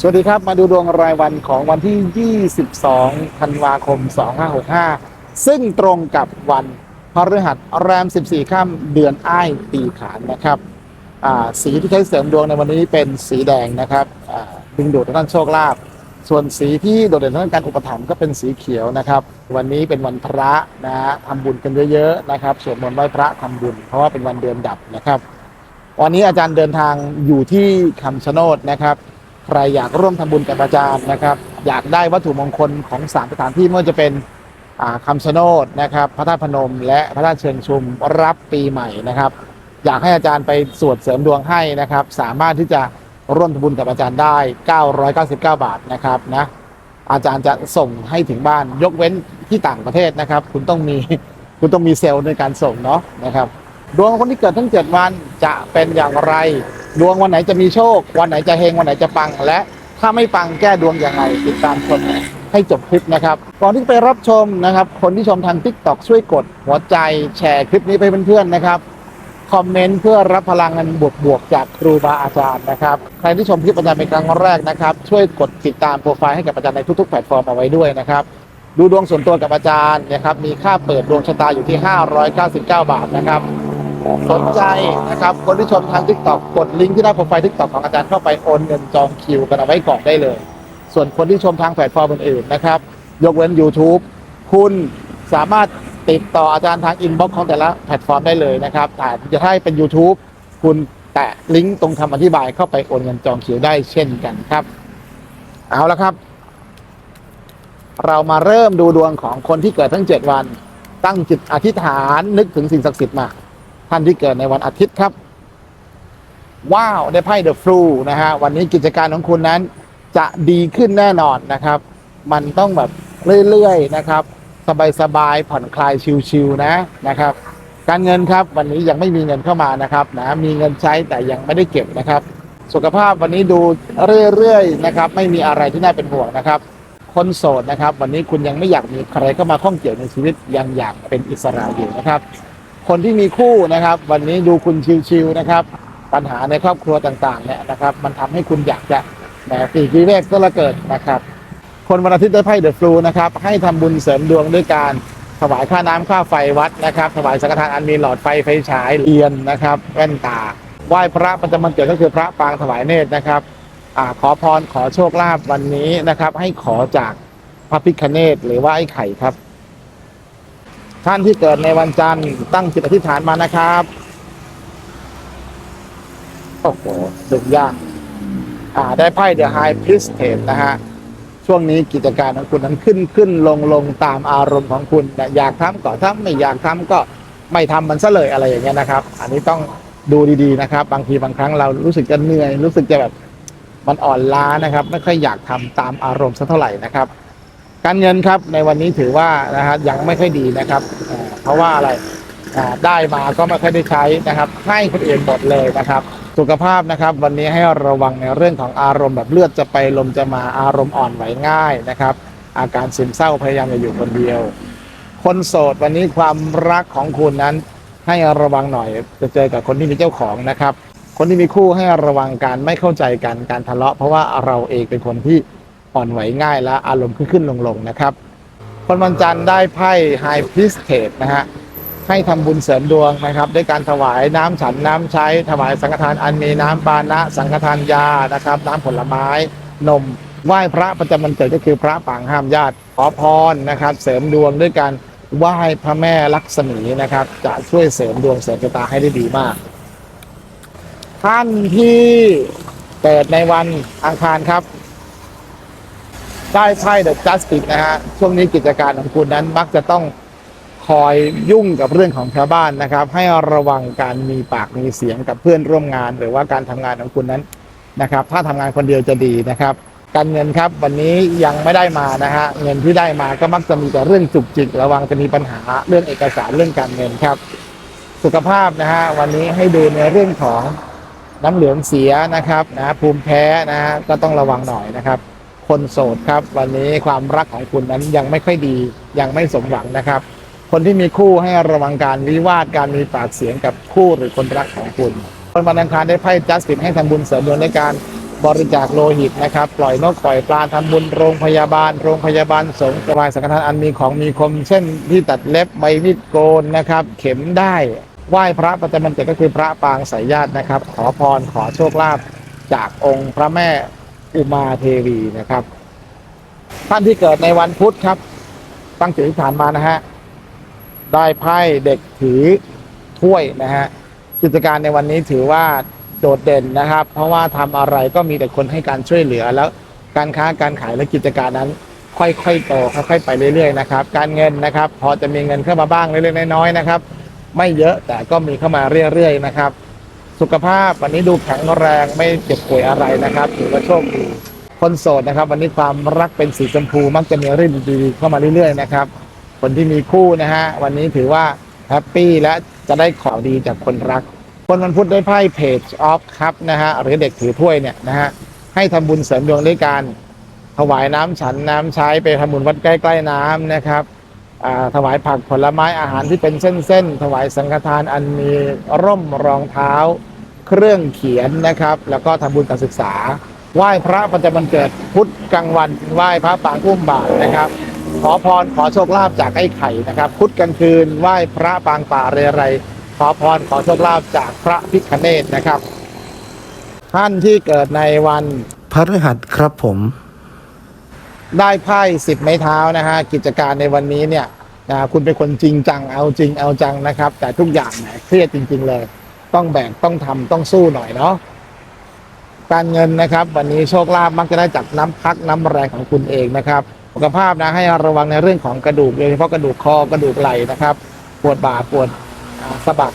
สวัสดีครับ มาดูดวงรายวันของวันที่ 22 ธันวาคม 2565 ซึ่งตรงกับวันพฤหัสแรม 14 ค่ำเดือนอ้ายปีขานนะครับสีที่ใช้เสริมดวงในวันนี้เป็นสีแดงนะครับดึงดูดทางด้านโชคลาภส่วนสีที่โดดเด่นทางด้านการอุปถัมภ์ก็เป็นสีเขียวนะครับ วันนี้เป็นวันพระนะฮะทำบุญกันเยอะๆนะครับสวดมนต์ไหว้พระทำบุญ เพราะว่าเป็นวันเดือนดับนะครับ วันนี้อาจารย์เดินทางอยู่ที่คำชะโนดนะครับ ใครอยากร่วมทำบุญกับอาจารย์นะครับ อยากได้วัตถุมงคลของสามสถานที่ไม่ว่าจะเป็นอ่าคำชะโนดนะครับพระธาตุพนม และพระธาตุเชิงชุมรับปีใหม่นะครับ อยากให้อาจารย์ไปสวดเสริมดวงให้นะครับ สามารถที่จะร่วมทำบุญกับอาจารย์ได้ 999 บาทนะครับนะอาจารย์จะส่งให้ถึงบ้านยกเว้นที่ต่างประเทศนะครับ คุณต้องมีคุณต้องมีเซลล์ในการส่งเนาะนะครับ ดวงของคนที่เกิดทั้ง 7 วันจะเป็นอย่างไร ดวงวันไหนจะมีโชค วันไหนจะเฮงวันไหนจะปัง และถ้าไม่ปังแก้ดวงอย่างไรติดตามชมให้จบคลิปนะครับก่อนที่ไปรับชมนะครับ คนที่ชมทาง t ิ k t o k ช่วยกดหัวใจแชร์คลิปนี้ไปเพื่อนๆนะครับคอมเมนต์เพื่อรับพลังงานบวกๆจากครูบาอาจารย์นะครับใครที่ชมคลิปอาจารย์เป็นครั้งแรกนะครับ ช่วยกดติดตามโปรไฟล์ให้กับอาจารย์ในทุกๆแพลตฟอร์มเอาไว้ด้วยนะครับดูดวงส่วนตัวกับอาจารย์นะครับมีค่าเปิดดวงชะตาอยู่ที่ 599 บาทนะครับ สนใจนะครับ คนที่ชมทาง t ิ k t o k กดลิงก์ที่หน้าโปรไฟล์ t ิ k t o k ของอาจารย์เข้าไปโอนเงินจองคิวกันเอาไว้ก่อนได้เลย ส่วนคนที่ชมทางแพลตฟอร์มอื่นๆนะครับ ยกเว้น YouTube คุณสามารถติดต่ออาจารย์ทางอินบ็อกซ์ของแต่ละแพลตฟอร์มได้เลยนะครับแต่จะให้เป็น YouTube คุณแตะลิงก์ตรงคำอธิบายเข้าไปโอนเงินจองคิวได้เช่นกันครับ เอาละครับ เรามาเริ่มดูดวงของคนที่เกิดทั้ง 7 วัน ตั้งจิตอธิษฐานนึกถึงสิ่งศักดิ์สิทธิ์มา ท่านที่เกิดในวันอาทิตย์ครับ ว้าวได้ไพ่เดอะฟลูนะฮะวันนี้กิจการของคุณนั้นจะดีขึ้นแน่นอนนะครับ มันต้องแบบเรื่อยๆนะครับ สบายๆผ่อนคลายชิวๆนะนะครับ การเงินครับวันนี้ยังไม่มีเงินเข้ามานะครับนะมีเงินใช้แต่ยังไม่ได้เก็บนะครับ สุขภาพวันนี้ดูเรื่อยๆนะครับ ไม่มีอะไรที่น่าเป็นห่วงนะครับ คนโสดนะครับ วันนี้คุณยังไม่อยากมีใครเข้ามาข้องเกี่ยวในชีวิตยังอยากเป็นอิสระอยู่นะครับ คนที่มีคู่นะครับ วันนี้ดูคุณชิวๆนะครับ ปัญหาในครอบครัวต่างๆเนี่ยนะครับ มันทำให้คุณอยากจะแหมปีกวิเวกก็ละเกิดนะครับ คนวันอาทิตย์ได้ไพ่เดอะฟลูนะครับ ให้ทำบุญเสริมดวงด้วยการถวายค่าน้ำค่าไฟวัดนะครับ ถวายสังฆทานอันมีหลอดไฟไฟฉายเรียนนะครับแว่นตาไหว้พระประจำวันเกิดก็คือพระปางถวายเนตรนะครับอขอพรขอโชคลาภวันนี้นะครับ ให้ขอจากพระพิคเนตหรือว่าไอ้ไข่ครับ ท่านที่เกิดในวันจันทร์ตั้งจิตอธิษฐานมานะครับโอ้โหดึงยากอ่า ได้ไพ่ The High Priestess นะฮะช่วงนี้กิจการของคุณนั้นขึ้นขึ้นลงลงตามอารมณ์ของคุณนะอยากทำก็ทำไม่อยากทำก็ไม่ทำมันซะเลยอะไรอย่างเงี้ยนะครับ อันนี้ต้องดูดีๆนะครับ บางทีบางครั้งเรารู้สึกจะเหนื่อย รู้สึกจะแบบมันอ่อนล้านะครับ ไม่ค่อยอยากทำตามอารมณ์สักเท่าไหร่นะครับ การเงินครับในวันนี้ถือว่านะฮะยังไม่ค่อยดีนะครับ เพราะว่าอะไรได้มาก็ไม่ค่อยได้ใช้นะครับ ให้คนอื่นหมดเลยนะครับ สุขภาพนะครับ วันนี้ให้ระวังในเรื่องของอารมณ์แบบเลือดจะไปลมจะมาอารมณ์อ่อนไหวง่ายนะครับ อาการซึมเศร้าพยายามอย่าอยู่คนเดียว คนโสดวันนี้ความรักของคุณนั้น ให้ระวังหน่อยจะเจอกับคนที่มีเจ้าของนะครับ คนที่มีคู่ให้ระวังการไม่เข้าใจกันการทะเลาะ เพราะว่าเราเองเป็นคนที่ อ่อนไหวง่ายและอารมณ์ขึ้นขึ้นลงลงๆนะครับคนวันจันทร์ได้ไพ่ไฮพิสเทสนะฮะให้ทำบุญเสริมดวงนะครับด้วยการถวายน้ำฉันน้ำใช้ ถวายสังฆทานอันมีน้ำปานะ สังฆทานยานะครับ น้ำผลไม้นมไหว้พระประจำวันเกิดก็คือพระปางห้ามญาติขอพรนะครับ เสริมดวงด้วยการไหว้พระแม่ลักษมีนะครับ จะช่วยเสริมดวงเสริมชะตาให้ได้ดีมาก ท่านที่เกิดในวันอังคารครับ ได้ไพ่เดอะจัสติกนะฮะช่วงนี้กิจการของคุณนั้นมักจะต้องคอยยุ่งกับเรื่องของชาวบ้านนะครับ ให้ระวังการมีปากมีเสียงกับเพื่อนร่วมงาน หรือว่าการทำงานของคุณนั้นนะครับ ถ้าทำงานคนเดียวจะดีนะครับ การเงินครับวันนี้ยังไม่ได้มานะฮะเงินที่ได้มาก็มักจะมีแต่เรื่องจุกจิกระวังจะมีปัญหาเรื่องเอกสารเรื่องการเงินครับ สุขภาพนะฮะวันนี้ให้ดูในเรื่องของน้ำเหลืองเสียนะครับนะภูมิแพ้นะฮะก็ต้องระวังหน่อยนะครับ คนโสดครับ วันนี้ความรักของคุณนั้นยังไม่ค่อยดียังไม่สมหวังนะครับ คนที่มีคู่ให้ระวังการวิวาทการมีปากเสียงกับคู่หรือคนรักของคุณคนวันอังคารได้ไพ่จัสตินให้ทำบุญเสริมดวงในการบริจาคโลหิตนะครับปล่อยนกปล่อยปลาทำบุญโรงพยาบาล โรงพยาบาลสงฆ์วายสังฆทานอันมีของมีคม เช่นที่ตัดเล็บใบมีดโกนนะครับ เข็มได้ไหว้พระประจำวันเกิดก็คือพระปางสายญาตินะครับ ขอพรขอโชคลาภจากองค์พระแม่ อุมาเทวีนะครับ ท่านที่เกิดในวันพุธครับ ตั้งจิตอธิษฐานมานะฮะได้ไพ่เด็กถือถ้วยนะฮะกิจการในวันนี้ถือว่าโดดเด่นนะครับ เพราะว่าทำอะไรก็มีแต่คนให้การช่วยเหลือแล้วการค้าการขายและกิจการนั้น ค่อยๆโตค่อยๆไปเรื่อยๆนะครับ การเงินนะครับ พอจะมีเงินเข้ามาบ้างเล็กๆน้อยๆนะครับ ไม่เยอะแต่ก็มีเข้ามาเรื่อยๆนะครับ สุขภาพวันนี้ดูแข็งแรงไม่เจ็บป่วยอะไรนะครับถือว่าโชคดีคนโสดนะครับ วันนี้ความรักเป็นสีชมพูมักจะมีเรื่องดีๆเข้ามาเรื่อยๆนะครับคนที่มีคู่นะฮะวันนี้ถือว่าแฮปปี้และจะได้ของดีจากคนรัก คนวันพุธได้ไพ่เพจออฟครับนะฮะหรือเด็กถือถ้วยเนี่ยนะฮะให้ทำบุญเสริมดวงด้วยการถวายน้ำฉันน้ำใช้ไปทำบุญวัดใกล้ ๆน้ำนะครับ ถวายผักผลไม้อาหารที่เป็นเส้นๆถวายสังฆทานอันมีร่มรองเท้า เครื่องเขียนนะครับ แล้วก็ทำบุญการศึกษา ไหว้พระประจำวันเกิดพุธกลางวันไหว้พระปางพุ่มบาทนะครับ ขอพรขอโชคลาภจากไอ้ไข่นะครับ พุธกลางคืนไหว้พระปางป่าเรไร ขอพรขอโชคลาภจากพระพิคเนตนะครับ ท่านที่เกิดในวันพฤหัสครับผม ได้ไพ่สิบไม้เท้านะฮะกิจการในวันนี้เนี่ยนะคุณเป็นคนจริงจังเอาจริงเอาจังนะครับ แต่ทุกอย่างแหมเครียดจริง ๆ เลย ต้องแบกต้องทำต้องสู้หน่อยเนาะการเงินนะครับ วันนี้โชคลาภมักจะได้จากน้ำพักน้ำแรงของคุณเองนะครับสุขภาพนะให้ระวังในเรื่องของกระดูกโดยเฉพาะกระดูกคอกระดูกไหล่นะครับ ปวดบ่าปวดสะบัก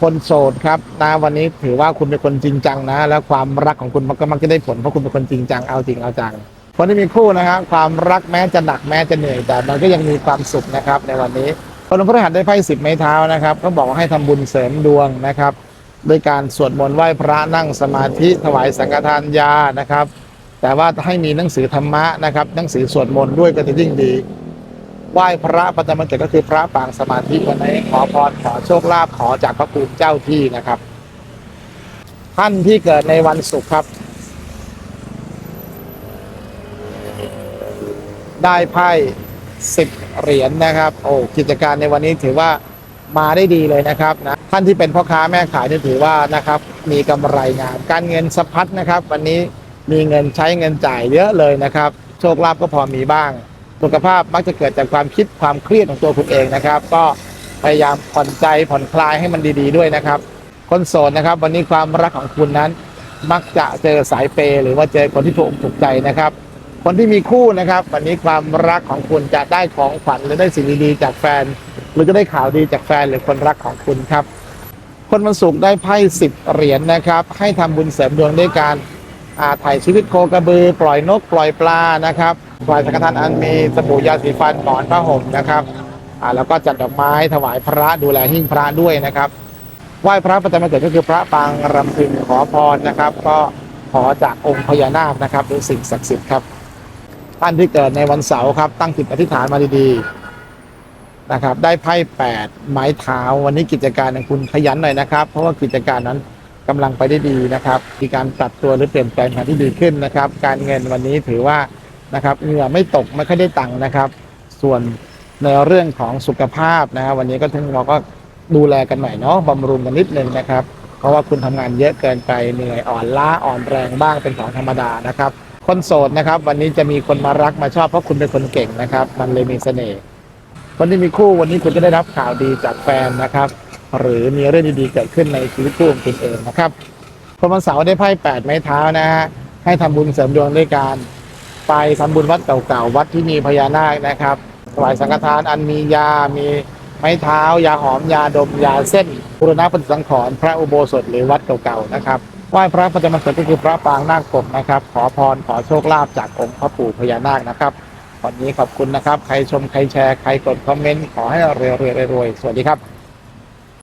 คนโสดครับนะวันนี้ถือว่าคุณเป็นคนจริงจังนะ แล้วความรักของคุณมันก็มักจะได้ผลเพราะคุณเป็นคนจริงจังเอาจริงเอาจังคนที่มีคู่นะครับความรักแม้จะหนักแม้จะเหนื่อยแต่มันก็ยังมีความสุขนะครับ ในวันนี้คนพฤหัสได้ไพ่สิบไม้เท้านะครับก็บอกว่าให้ทำบุญเสริมดวงนะครับด้วยการสวดมนต์ไหว้พระนั่งสมาธิถวายสังฆทานยานะครับ แต่ว่าให้มีหนังสือธรรมะนะครับหนังสือสวดมนต์ด้วยก็จะยิ่งดี ไหว้พระประจำวันเกิดก็คือพระปางสมาธิวันนี้ขอพรขอโชคลาภขอจากพระภูมิเจ้าที่นะครับ ท่านที่เกิดในวันศุกร์ครับ ได้ไพ่สิบเหรียญนะครับ โอ้กิจการในวันนี้ถือว่ามาได้ดีเลยนะครับนะท่านที่เป็นพ่อค้าแม่ขายนี่ถือว่านะครับ มีกำไรงานการเงินสะพัดนะครับ วันนี้มีเงินใช้เงินจ่ายเยอะเลยนะครับ โชคลาภก็พอมีบ้าง สุขภาพมักจะเกิดจากความคิดความเครียดของตัวคุณเองนะครับ ก็พยายามผ่อนใจผ่อนคลายให้มันดีๆด้วยนะครับ คนโสดนะครับ วันนี้ความรักของคุณนั้น มักจะเจอสายเปย์หรือว่าเจอคนที่ถูกอกถูกใจนะครับ คนที่มีคู่นะครับ วันนี้ความรักของคุณจะได้ของขวัญหรือได้สิ่งดีๆจากแฟน หรือจะได้ข่าวดีจากแฟนหรือคนรักของคุณครับ คนวันศุกร์ได้ไพ่สิบเหรียญนะครับ ให้ทำบุญเสริมดวงด้วยการอาถ่ายชีวิตโคกระบือ ปล่อยนกปล่อยปลานะครับ ปล่อยสังฆทานอันมีสบู่ยาสีฟันหมอนผ้าห่มนะครับอ่าแล้วก็จัดดอกไม้ถวายพระดูแลหิ้งพระด้วยนะครับไหว้พระประจำวันเกิดก็คือพระปางรำพึงขอพรนะครับ ก็ขอจากองค์พญานาคนะครับหรือสิ่งศักดิ์สิทธิ์ครับท่านที่เกิดในวันเสาร์ครับ ตั้งจิตอธิษฐานมาดีๆนะครับ ได้ไพ่แปดไม้เท้าวันนี้กิจการของคุณขยันหน่อยนะครับ เพราะว่ากิจการนั้นกำลังไปได้ดีนะครับมีการปรับตัวหรือเปลี่ยนแปลงทางที่ดีขึ้นนะครับ การเงินวันนี้ถือว่า นะครับเหงื่อไม่ตกไม่ค่อยได้ตังค์นะครับ ส่วนในเรื่องของสุขภาพนะครับวันนี้ก็ถึงเราก็ดูแลกันหน่อยเนาะบำรุงกันนิดนึงนะครับ เพราะว่าคุณทำงานเยอะเกินไปเหนื่อยอ่อนล้าอ่อนแรงบ้างเป็นของธรรมดานะครับ คนโสดนะครับ วันนี้จะมีคนมารักมาชอบเพราะคุณเป็นคนเก่งนะครับ มันเลยมีเสน่ห์คนที่มีคู่วันนี้คุณจะได้รับข่าวดีจากแฟนนะครับ หรือมีเรื่องดีๆเกิดขึ้นในชีวิตคู่ของคุณเองนะครับคนวันเสาร์ได้ไพ่แปดไม้เท้านะฮะให้ทำบุญเสริมดวงด้วยการ ไปทำบุญวัดเก่าๆวัดที่มีพญานาคนะครับถวายสังฆทานอันมียา มีไม้เท้า ยาหอม ยาดม ยาเส้นบุรณะปฏิสังขรณ์พระอุโบสถหรือวัดเก่าๆนะครับไหว้พระประจำวันเกิดก็คือพระปางนาคปกนะครับ ขอพรขอโชคลาภจากองค์พระปู่พญานาคนะครับวันนี้ขอบคุณนะครับ ใครชมใครแชร์ใครกดคอมเมนต์ขอให้เรวยๆรวยๆสวัสดีครับ